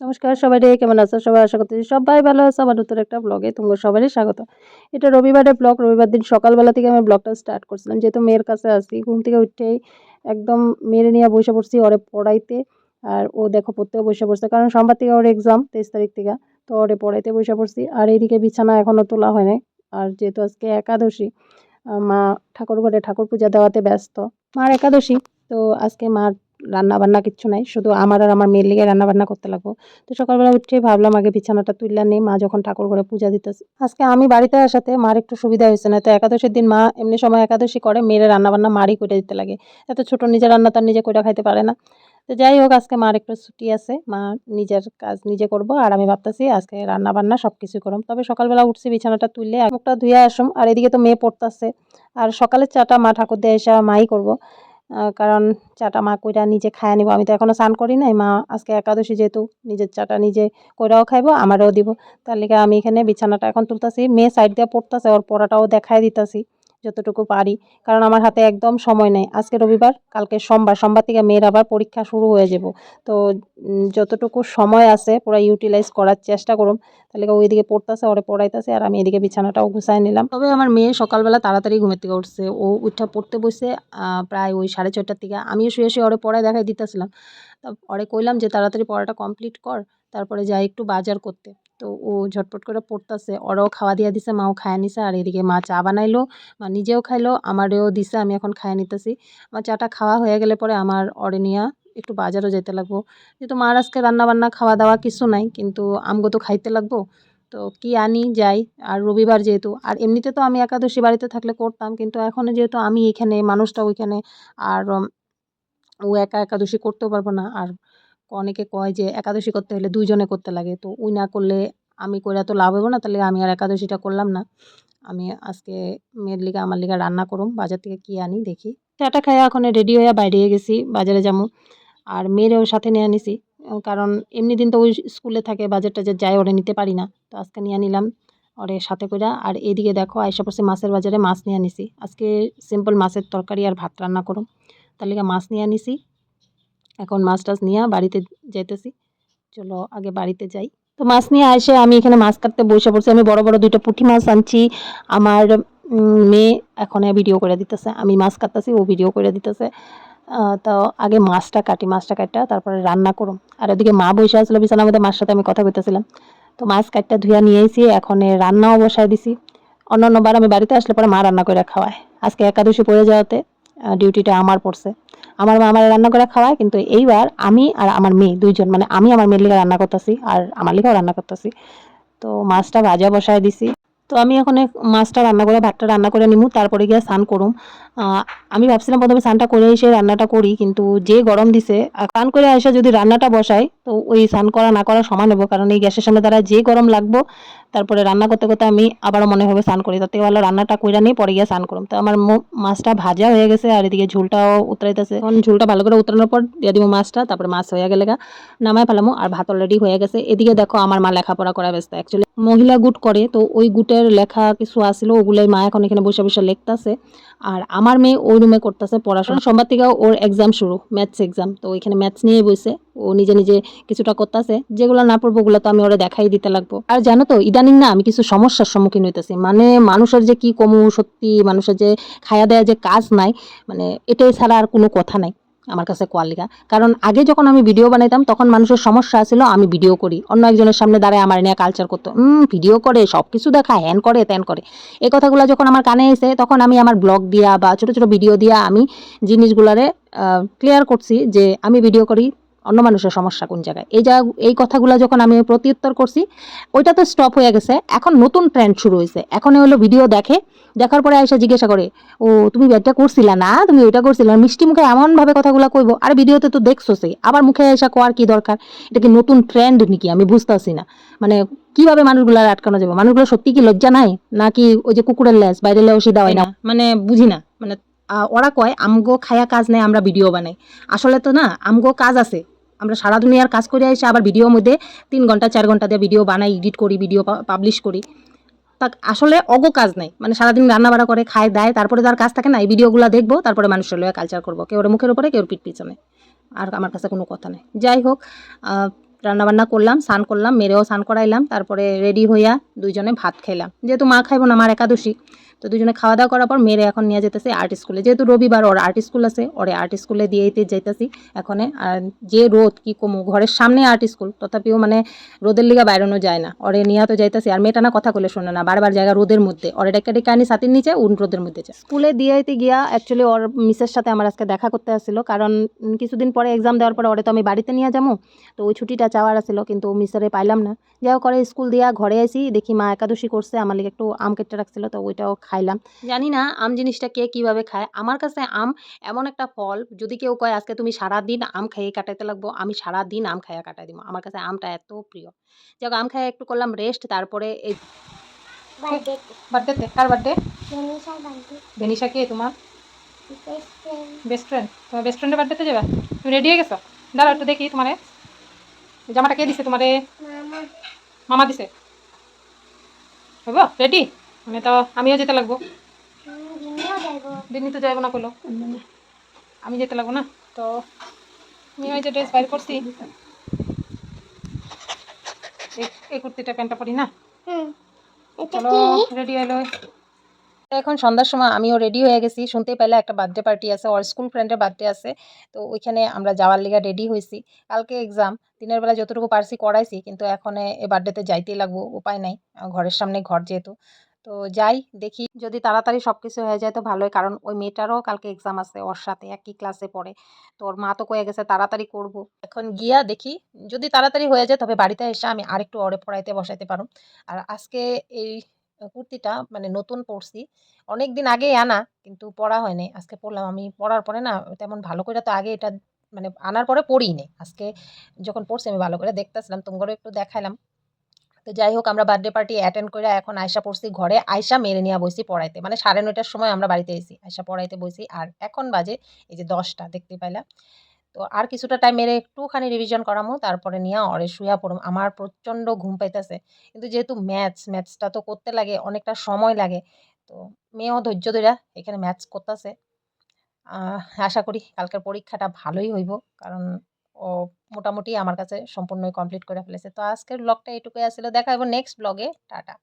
নমস্কার, সবাই রে, কেমন আছো? সবাই আশা করতেছি সবাই ভালো আছে। আমার নতুন একটা ব্লগে তোমার সবারই স্বাগত। এটা রবিবারের ব্লগ রবিবার দিন সকালবেলা থেকে আমি ব্লগটা স্টার্ট করছিলাম। যেহেতু মেয়ের কাছে আসি, ঘুম থেকে উঠেই একদম মেরে নিয়ে বসে পড়ছি ওরে পড়াইতে। আর ও দেখো, পড়তেও বসে পড়ছে। কারণ সোমবার থেকে ওর এক্সাম তেইশ তারিখ থেকে। তো ওরে পড়াইতে বসে পড়ছি। আর এইদিকে বিছানা এখনও তোলা হয় নাই। আর যেহেতু আজকে একাদশী মা ঠাকুর ঘরে ঠাকুর পূজা দেওয়াতে ব্যস্ত। মার একাদশী, তো আজকে মার রান্না বান্না কিচ্ছু নাই, শুধু আমার আর আমার মেয়ের লিগে রান্না বান্না করতে লাগবো। তো সকালবেলা উঠে ভাবলাম, আগে বিছানাটা তুললা নেই মা যখন ঠাকুর ঘরে পূজা দিতেছে। আজকে আমি বাড়িতে আসাতে মার একটু সুবিধা হয়েছে না, তো একাদশীর দিন মা এমনি সময় একাদশী করে, মেয়ের রান্না বান্না মারই করে দিতে লাগে। এত ছোট নিজের রান্না তার নিজে করে খাইতে পারে না। তো যাই হোক, আজকে মার একটু ছুটি আছে, মা নিজের কাজ নিজে করব, আর আমি ভাবতেছি আজকে রান্না বান্না সব কিছু করম। তবে সকালবেলা উঠছি, বিছানাটা তুললে মুখটা ধুয়ে আসুম, আর এদিকে তো মেয়ে পড়তাছে। আর সকালের চাটা মা ঠাকুর দিয়ে এসে মাই করব। কারণ চাটা মা কইরা নিজে খায় নিব। আমি তো এখনও স্নান করি নাই, মা আজকে একাদশী যেহেতু, নিজের চাটা নিজে কইরাও খাইব, আমারও দিব। তার লিগে আমি এখানে বিছানাটা এখন তুলতাছি, মেয়ে সাইড দিয়ে পড়তাছে, ওর পড়াটাও দেখাই দিতাছি। যতটুকু পারি, কারণ আমার হাতে একদম সময় নেই। আজকে রবিবার, কালকে সোমবার সোমবার থেকে মেয়ের আবার পরীক্ষা শুরু হয়ে যাব। তো যতটুকু সময় আছে পুরো ইউটিলাইজ করার চেষ্টা করুম তাহলে ওইদিকে পড়তাছে, ওরে পড়াইতাছে, আর আমি এদিকে বিছানাটাও গুছাই নিলাম। তবে আমার মেয়ে সকালবেলা তাড়াতাড়ি ঘুমের থেকে উঠছে। ও উঠা পড়তে বসে প্রায় ওই সাড়ে ছয়টার থেকে আমিও শুয়ে শুয়ে ওরে পড়ায় দেখাই দিতেছিলাম। তা, ওরে কইলাম যে তাড়াতাড়ি পড়াটা কমপ্লিট কর, তারপরে যাই একটু বাজার করতে। তো ও ঝটপট করে পড়তাছে। ওরাও খাওয়া দিয়া দিছে, মাও খায় নিছে, আর এদিকে মা চা বানাইলো, মা নিজেও খাইলো, আমারও দিছে, আমি এখন খায় নিতেছি। আমার চাটা খাওয়া হয়ে গেলে পরে আমার অরে নিয়া একটু বাজারও যেতে লাগবো। যেহেতু মার আজকে রান্না বান্না খাওয়া দাওয়া কিছু নাই, কিন্তু আমগো তো খাইতে লাগবো। তো কি আনি, যাই, আর রবিবার যেহেতু, আর এমনিতে তো আমি একাদশী বাড়িতে থাকলে করতাম, কিন্তু এখন যেহেতু আমি এখানে, মানুষটা ওইখানে, আর ও একা একাদশী করতেও পারব না, আর অনেকে কয় যে একাদশী করতে হলে দুইজনে করতে লাগে। তো ওই না করলে আমি কইরা তো লাভ হব না, তাহলে আমি আর একাদশীটা করলাম না। আমি আজকে মেয়ের লিগা আমার লিগা রান্না করুম, বাজার থেকে কি আনি দেখি। চাটা খাই এখন রেডি হয়ে বাইরে গেছি, বাজারে যাব আর মেয়েরও সাথে নিয়ে আনিছি কারণ এমনি দিন তো ওই স্কুলে থাকে, বাজার টাজার যায়, ওরে নিতে পারি না। তো আজকে নিয়ে নিলাম ওরে সাথে কইরা। আর এদিকে দেখো আইসা পড়ছে মাছের বাজারে মাছ নিয়ে আনিছি। আজকে সিম্পল মাছের তরকারি আর ভাত রান্না করুম। তার লিগা মাছ নিয়ে নিছি এখন মাছ টাছ নিয়ে বাড়িতে যাইতেছি। চলো আগে বাড়িতে যাই। তো মাছ নিয়ে আসে আমি এখানে মাছ কাটতে বসে পড়ছি। আমি বড় বড় দুইটা পুঁটি মাছ আনছি। আমার মেয়ে এখন ভিডিও করে দিতেছে। আমি মাছ কাটতেছি, ও ভিডিও করে দিতেছে। তো আগে মাছটা কাটি, মাছটা কাটা তারপরে রান্না করুম। আর ওদিকে মা বসে আসলো বিছানার মধ্যে, মার সাথে আমি কথা কইতেছিলাম। তো মাছ কাটটা ধুয়া নিয়ে এসে এখন রান্নাও বসায় দিছি। অন্য অন্যবার আমি বাড়িতে আসলে পরে মা রান্না করে খাওয়ায়। আজকে একাদশী পড়ে যাওয়াতে ডিউটিটা আমার পড়ছে। আমার মা আমার রান্না করে খাওয়ায়, কিন্তু এইবার আমি আর আমার মেয়ে দুইজন মানে আমি আমার মেয়ের লিগে রান্না করতেছি আর আমার লিখেও রান্না করতেছি। তো মাছটা ভাজা বসায় দিছি। তো আমি এখন মাছটা রান্না করে, ভাতটা রান্না করে নিমু, তারপরে গিয়ে স্নান করুম। আমি ভাবছিলাম প্রথমে স্নানটা করে এসে রান্নাটা করি, কিন্তু যে গরম দিছে স্নান করে এসে যদি রান্নাটা বসাই তো ওই স্নান করা না করা সমান হব। কারণ এই গ্যাসের সামনে দ্বারা যে গরম লাগবো, তারপরে রান্না করতে করতে আমি আবারও মনে হবে স্নান করি। তাতে ভালো রান্নাটা কইরা নিয়ে পরে গিয়ে স্নান করুম। তো আমার মাছটা ভাজা হয়ে গেছে আর এদিকে ঝোলটাও উতরাইতেছে। এখন ঝোলটা ভালো করে উতরানোর পর দিয়ে দিব মাছটা, তারপরে মাছ হয়ে গেলে গা নামাই ফেলামো আর ভাত অলরেডি হয়ে গেছে। এদিকে দেখো আমার মা লেখাপড়া করা ব্যস্ত। অ্যাকচুয়ালি মহিলা গুট করে, তো ওই গুটের লেখা কিছু আসলো ওগুলোই মা এখন এখানে বসে বসে লিখতাছে। আর আমার মেয়ে ওই রুমে করতেছে পড়াশোনা। সোমবার থেকে ওর এক্সাম শুরু ম্যাথস এক্সাম তো ওইখানে ম্যাথস নিয়ে বসে। ও নিজে নিজে কিছুটা করতেছে। যেগুলো না পড়ব ওগুলো তো আমি ওরা দেখাই দিতে লাগবো। আর জানো তো, ইদানিং না আমি কিছু সমস্যার সম্মুখীন হইতেছি। মানে মানুষের যে কি কমু সত্যি, মানুষের যে খায়া দেয়া যে কাজ নাই মানে এটাই ছাড়া আর কোনো কথা নাই আমার কাছে কোয়ালিকা কারণ আগে যখন আমি ভিডিও বানাইতাম, তখন মানুষের সমস্যা ছিল আমি ভিডিও করি। অন্য একজনের সামনে দাঁড়ায় আমার নিয়ে কালচার করতো। ভিডিও করে সব কিছু দেখা, হ্যান করে, ত্যান করে। এই কথাগুলো যখন আমার কানে এসে, তখন আমি আমার ব্লগ দিয়া বা ছোট ছোট ভিডিও দিয়া আমি জিনিসগুলারে ক্লিয়ার করছি যে আমি ভিডিও করি অন্য মানুষের সমস্যা কোন জায়গায়? এই যা এই কথাগুলো যখন আমি প্রত্যুত্তর করছি ওইটা তো স্টপ হয়ে গেছে। এখন নতুন ট্রেন্ড শুরু হয়েছে এখন হলো ভিডিও দেখে দেখার পরে আয়সা জিজ্ঞাসা করে ও তুমি এটা করছিলা না? তুমি ওইটা করছিলা মিষ্টি মুখে এমন ভাবে কথাগুলো কইবো আর ভিডিওতে তো দেখছ সে। আবার মুখে এসে কোয়ার কি দরকার? এটা কি নতুন ট্রেন্ড নাকি? আমি বুঝতেছি না। মানে কীভাবে মানুষগুলো আটকানো যাবে? মানুষগুলো সত্যি কি লজ্জা নাই? নাকি ওই যে কুকুরের লেজ বাইরে লেও সিধা হয় না মানে বুঝি না। মানে ওরা কয় আমগো খায়া কাজ নেই আমরা ভিডিও বানাই। আসলে তো না আমগো কাজ আছে। আমরা সারা দুনিয়ার কাজ করে এসে আবার ভিডিওর মধ্যে তিন ঘণ্টা, চার ঘণ্টা দিয়ে ভিডিও বানাই এডিট করি ভিডিও পাবলিশ করি। তা আসলে অগো কাজ নাই। মানে সারাদিন রান্না বাড়া করে, খায়, দেয়, তারপরে তার কাজ থাকে না, এই ভিডিওগুলো দেখব, তারপরে মানুষের লয়ে কালচার করব। কেউ মুখের উপরে, কেউ পিঠ পিছনে। আর আমার কাছে কোনো কথা নেই। যাই হোক রান্নাবান্না করলাম, স্নান করলাম, মেরেও স্নান করাইলাম, তারপরে রেডি হইয়া দুইজনে ভাত খেলাম যেহেতু মা খাইবো না আমার একাদশী। তো দুজনে খাওয়া দাওয়া করার পর মেরে এখন নিয়ে যেতেছে আর্ট স্কুলে যেহেতু রবিবার ওর আর্ট স্কুল আছে, ওরে আর্ট স্কুলে দিয়েইতে যাইতেছি। এখন আর যে রোদ কি কমু, ঘরের সামনে আর্ট স্কুল তথাপিও মানে রোদের লিগা বাইরানো যায় না। ওরে নিয়ে তো যাইতেছি, আর মেয়েটা না কথা কলে শোনে না, বারবার জায়গা রোদের মধ্যে। ওরে ডেকে ডেকে আনি ছাতির নিচে, উন রোদের মধ্যে যায়। স্কুলে দিয়েইতে গিয়া অ্যাকচুয়ালি ওর মিসের সাথে আমার আজকে দেখা করতে আসছিল কারণ কিছুদিন পরে এক্সাম দেওয়ার পরে ওরে তো আমি বাড়িতে নিয়ে যাব, তো ওই ছুটিটা চাওয়ার আছিল কিন্তু মিসেরে পাইলাম না। যাই হোক স্কুল দিয়া ঘরে আসি দেখি মা একাদশী করছে, আমার লিগে একটু আম কেটে রাখছিল, তো ওইটাও খাইলাম। জানি না আম জিনিসটা কে কীভাবে খায়। আমার কাছে আম এমন একটা ফল যদি কেউ কয় আজকে তুমি সারা দিন আম খাইয়ে কাটাইতে লাগবো আমি সারা দিন আম খাইয়া কাটাই দিব। আমার কাছে আমটা এত প্রিয়। যাক আম খাইয়ে একটু করলাম রেস্ট তারপরে এই বার্থডেতে কার বার্থডে ভেনিশা কে তোমার? বেস্ট ফ্রেন্ড তোমার বেস্ট ফ্রেন্ডের বার্থডেতে যাবে? তুমি রেডি হয়ে গেছো? দাঁড়াও একটু দেখি তোমারে। জামাটা কে দিছে তোমারে? মামা। মামা দিছে। হইব রেডি মানে তো আমিও যেতে লাগবো। দিনই তো যাইব না কইলো। আমি যেতে লাগবো না? তো আমি ওই যে ড্রেস বাইর করছি। এই- কুর্তিটা প্যান্টটা পরি না? চলো রেডি হলো এখন সন্ধ্যার সময় আমিও রেডি হয়ে গেছি। শুনতে পেলে একটা বার্থডে পার্টি আছে ওর স্কুল ফ্রেন্ডের বার্থডে আছে। তো ওইখানে আমরা যাওয়ার লিগা রেডি হয়েছি কালকে এক্সাম দিনের বেলা যতটুকু পারছি করাইছি কিন্তু এখন এ বার্থডেতে যাইতেই লাগবো উপায় নাই। ঘরের সামনে ঘর যেহেতু। তো যাই, দেখি। যদি তাড়াতাড়ি সব কিছু হয়ে যায় তো ভালোই, কারণ ওই মেয়েটারও কালকে এক্সাম আছে ওর সাথে, একই ক্লাসে পড়ে। তো ওর মা তো কয়ে গেছে, তাড়াতাড়ি করব। এখন গিয়া দেখি, যদি তাড়াতাড়ি হয়ে যায় তবে বাড়িতে এসে আমি আরেকটু ওরে পড়াইতে বসাইতে পারো আর আজকে এই কুর্তিটা মানে নতুন পরছি অনেক দিন আগেই আনা, কিন্তু পরা হয়নি আজকে পরলাম আমি পরার পরে না তেমন ভালো করে তো আগে এটা মানে আনার পরে পরিই নি আজকে যখন পড়ছি আমি ভালো করে দেখতেছিলাম তোমাকে একটু দেখাইলাম। তো যাই হোক, আমরা বার্থডে পার্টি অ্যাটেন্ড করে এখন আয়সা পড়ছি ঘরে। আয়সা মেরে নিয়ে বসি পড়াইতে। মানে সাড়ে নয়টার সময় আমরা বাড়িতে এসেছি আয়সা পড়াইতে বসি আর এখন বাজে এই যে দশটা, দেখতে পাইলাম তো আর কিছুটা টাইম মেরে একটুখানি রিভিশন করামো। তারপরে নিয়ে অরে শুয়া পড়ম। আমার প্রচণ্ড ঘুম পাইতেছে। কিন্তু যেহেতু ম্যাথস ম্যাথসটা তো করতে লাগে, অনেকটা সময় লাগে। তো মেয়েও ধৈর্য ধরে এখানে ম্যাথস করতেছে। আশা করি কালকের পরীক্ষাটা ভালোই হইব। কারণ ও মোটামুটি আমার কাছে সম্পূর্ণই কমপ্লিট করে ফেলেছে। তো আজকের ব্লগটা এটুকুই আসলে। দেখা হবে নেক্সট ব্লগে টাটা।